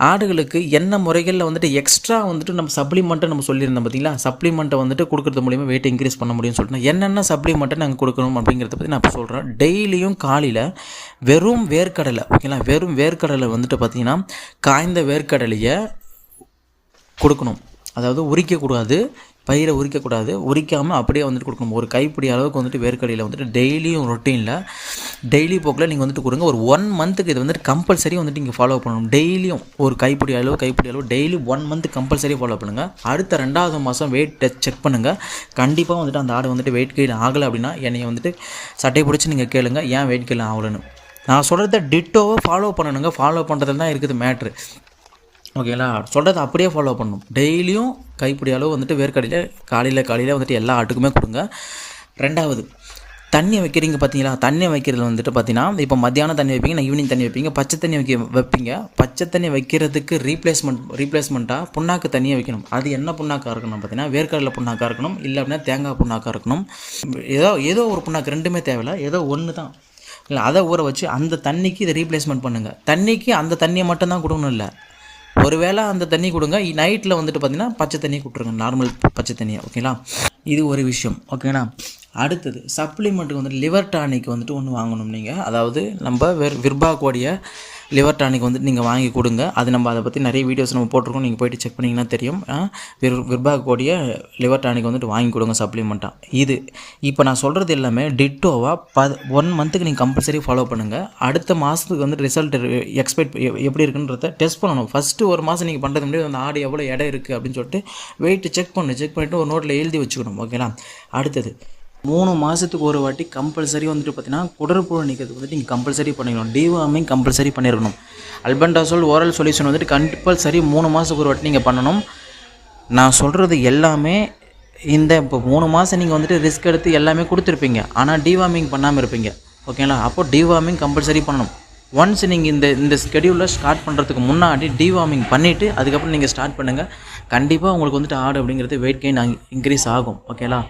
ஆடுகளுக்கு என்ன முறைகளில் வந்துட்டு எக்ஸ்ட்ரா வந்துட்டு நம்ம சப்ளிமெண்ட்டை நம்ம சொல்லியிருந்தோம் பார்த்தீங்களா சப்ளிமெண்ட்டை வந்துட்டு கொடுக்குறது மூலிமா வெயிட் இன்க்ரீஸ் பண்ண முடியும்னு சொல்லிட்டு. என்னென்ன சப்ளிமெண்ட்டை நாங்கள் கொடுக்கணும் அப்படிங்கிறத பற்றி நான் இப்போ சொல்கிறேன் டெய்லியும் காலையில் வெறும் வேர்க்கடலை ஓகேங்களா வெறும் வேர்க்கடலை வந்துட்டு பார்த்தீங்கன்னா காய்ந்த வேர்க்கடலையை கொடுக்கணும். அதாவது உரிக்கக்கூடாது. பயிரை உரிக்கக்கூடாது. உரிக்காமல் அப்படியே வந்துட்டு கொடுக்கணும். ஒரு கைப்பிடி அளவுக்கு வந்துட்டு வேர்க்கடையில் வந்துட்டு டெய்லியும் ரொட்டீனில் டெய்லி போக்கில் நீங்கள் வந்துட்டு கொடுங்க. ஒரு ஒன் மந்த்துக்கு இது வந்துட்டு கம்பல்சரி வந்துட்டு நீங்கள் ஃபாலோ பண்ணணும். டெய்லியும் ஒரு கைப்பிடி அளவு கைப்பிடி அளவு daily one month compulsory follow பண்ணுங்கள் அடுத்த ரெண்டாவது மாதம் வெயிட் செக் பண்ணுங்கள் கண்டிப்பாக வந்துட்டு அந்த ஆடு வந்துட்டு வெயிட் கெயின் ஆகலை அப்படின்னா என்னை வந்துட்டு சட்டை பிடிச்சி நீங்கள் கேளுங்க. ஏன் வெயிட் கெயின் ஆகலைன்னு. நான் சொல்கிறத டிட்டோவை ஃபாலோ பண்ணணுங்க. ஃபாலோ பண்ணுறதுல தான் இருக்குது மேட்ரு ஓகேங்களா? சொல்கிறத அப்படியே ஃபாலோ பண்ணணும். டெய்லியும் கைப்பிடி அளவு வந்துட்டு வேர்க்கடையில் காலையில் காலையில் வந்துட்டு எல்லா ஆட்டுக்குமே கொடுங்க. ரெண்டாவது தண்ணி வைக்கிறீங்க பார்த்தீங்களா தண்ணி வைக்கிறதுல வந்துட்டு பார்த்தீங்கன்னா இப்போ மத்தியானம் தண்ணி வைப்பீங்க நான் ஈவினிங் தண்ணி வைப்பீங்க பச்சை தண்ணி வைக்க வைப்பீங்க. பச்சை தண்ணி வைக்கிறதுக்கு ரீப்ளேஸ்மெண்ட் ரீப்ளேஸ்மெண்ட்டாக புண்ணாக்கு தண்ணியை வைக்கணும். அது என்ன புண்ணாக்காக இருக்கணும் பார்த்தீங்கன்னா வேர்க்கடலை புண்ணாக்காக இருக்கணும் இல்லை அப்படின்னா தேங்காய் புண்ணாக்காக இருக்கணும். ஏதோ ஏதோ ஒரு புண்ணாக்கு ரெண்டுமே தேவையில்ல ஏதோ ஒன்று தான். இல்லை அதை ஊற வச்சு அந்த தண்ணிக்கு இதை ரீப்ளேஸ்மெண்ட் பண்ணுங்கள் தண்ணிக்கு அந்த தண்ணியை மட்டும்தான் கொடுக்கணும் இல்லை ஒருவேளை அந்த தண்ணி கொடுங்க. நைட்டில் வந்துட்டு பார்த்தீங்கன்னா பச்சை தண்ணி கொடுத்துருங்க. நார்மல் பச்சை தண்ணியை ஓகேங்களா இது ஒரு விஷயம் ஓகேங்களா அடுத்தது சப்ளிமெண்ட்டுக்கு வந்துட்டு லிவர் டானிக் வந்துட்டு ஒன்று வாங்கணும் நீங்கள் அதாவது நம்ம வெர் விர்பாக்கோடைய லிவர் டானிக் வந்துட்டு நீங்கள் வாங்கி கொடுங்க. அது நம்ம அதை பற்றி நிறைய வீடியோஸ் நம்ம போட்டிருக்கோம். நீங்கள் போயிட்டு செக் பண்ணிங்கன்னா தெரியும். ஆ, விர் லிவர் டானிக் வந்துட்டு வாங்கி கொடுங்க சப்ளிமெண்ட்டாக இது இப்போ நான் சொல்கிறது எல்லாமே டிட்டோவாக ப ஒன் மந்த்துக்கு நீங்கள் கம்பல்சரி ஃபாலோ பண்ணுங்கள் அடுத்த மாதத்துக்கு வந்து ரிசல்ட் எக்ஸ்பெக்ட் எப்படி இருக்குன்றத டெஸ்ட் பண்ணணும். ஃபஸ்ட்டு ஒரு மாதம் நீங்கள் பண்ணுறது முடியாது அந்த ஆடு எவ்வளோ இடம் இருக்குது அப்படின்னு சொல்லிட்டு வெயிட் செக் பண்ணு செக் பண்ணிவிட்டு ஒரு நோட்டில் எழுதி வச்சுக்கணும். ஓகேங்களா அடுத்தது மூணு மாதத்துக்கு ஒரு வாட்டி கம்பல்சரி வந்துட்டு பார்த்தீங்கன்னா குடற்புழு நீக்கிறதுக்கு வந்துட்டு நீங்கள் கம்பல்சரி பண்ணிடணும் டிவார்மிங் கம்பல்சரி பண்ணியிருக்கணும் அல்பண்டாசோல் ஓரல் சொல்யூஷன் வந்துட்டு கம்பல்சரி மூணு மாதத்துக்கு ஒரு வாட்டி நீங்கள் பண்ணணும். நான் சொல்கிறது எல்லாமே இந்த இப்போ மூணு மாதம் நீங்கள் வந்துட்டு ரிஸ்க் எடுத்து எல்லாமே கொடுத்துருப்பீங்க. ஆனால் டிவார்மிங் பண்ணாமல் இருப்பீங்க. ஓகேங்களா அப்போ டிவார்மிங் கம்பல்சரி பண்ணணும். ஒன்ஸ் நீங்கள் இந்த இந்த ஸ்கெடியூலில் ஸ்டார்ட் பண்ணுறதுக்கு முன்னாடி டிவார்மிங் பண்ணிவிட்டு அதுக்கப்புறம் நீங்கள் ஸ்டார்ட் பண்ணுங்கள் கண்டிப்பாக உங்களுக்கு வந்துட்டு ஆடு அப்படிங்கிறது வெயிட் கெயின் இன்க்ரீஸ் ஆகும். ஓகேங்களா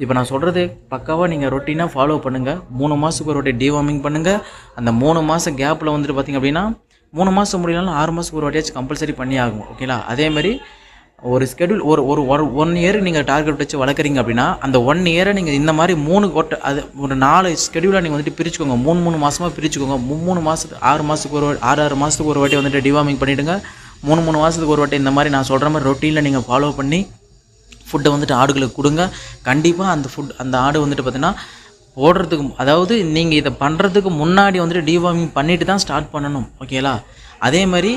இப்போ நான் சொல்கிறது பக்காவாக நீங்கள் ரொட்டீனாக ஃபாலோ பண்ணுங்கள் மூணு மாதத்துக்கு ஒரு வாட்டி டிவார்மிங் பண்ணுங்கள் அந்த மூணு மாதம் கேப்பில் வந்துட்டு பார்த்தீங்க அப்படின்னா மூணு மாதம் முடியலனாலும் ஆறு மாதத்துக்கு ஒரு வாட்டியாச்சும் கம்பல்சரி பண்ணி ஆகும் ஓகேங்களா அதேமாதிரி ஒரு ஸ்கெடியூல் ஒரு ஒரு ஒன் ஒன் இயர் நீங்கள் டார்கெட் வச்சு வளர்க்குறீங்க அப்படின்னா அந்த ஒன் இயரை நீங்கள் இந்த மாதிரி மூணு கொட்டை அது ஒரு நாலு ஸ்கெடியூலாக நீங்கள் வந்துட்டு பிரிச்சுக்கோங்க. மூணு மூணு மாதமாக பிரிச்சுக்கோங்க. மூணு மாதத்துக்கு ஆறு மாதத்துக்கு ஒரு ஆறு ஆறு மாதத்துக்கு ஒரு வாட்டி வந்துட்டு டிவார்மிங் பண்ணிவிடுங்க மூணு மூணு மாதத்துக்கு ஒரு வாட்டி இந்த மாதிரி நான் சொல்கிற மாதிரி ரொட்டீனில் நீங்கள் ஃபாலோ பண்ணி ஃபுட்டை வந்துட்டு ஆடுகளுக்கு கொடுங்க. கண்டிப்பாக அந்த ஃபுட் அந்த ஆடு வந்துட்டு பார்த்தீங்கன்னா போடுறதுக்கு அதாவது நீங்கள் இதை பண்ணுறதுக்கு முன்னாடி வந்துட்டு டிவார்மிங் பண்ணிட்டு தான் ஸ்டார்ட் பண்ணணும். ஓகேங்களா அதே மாதிரி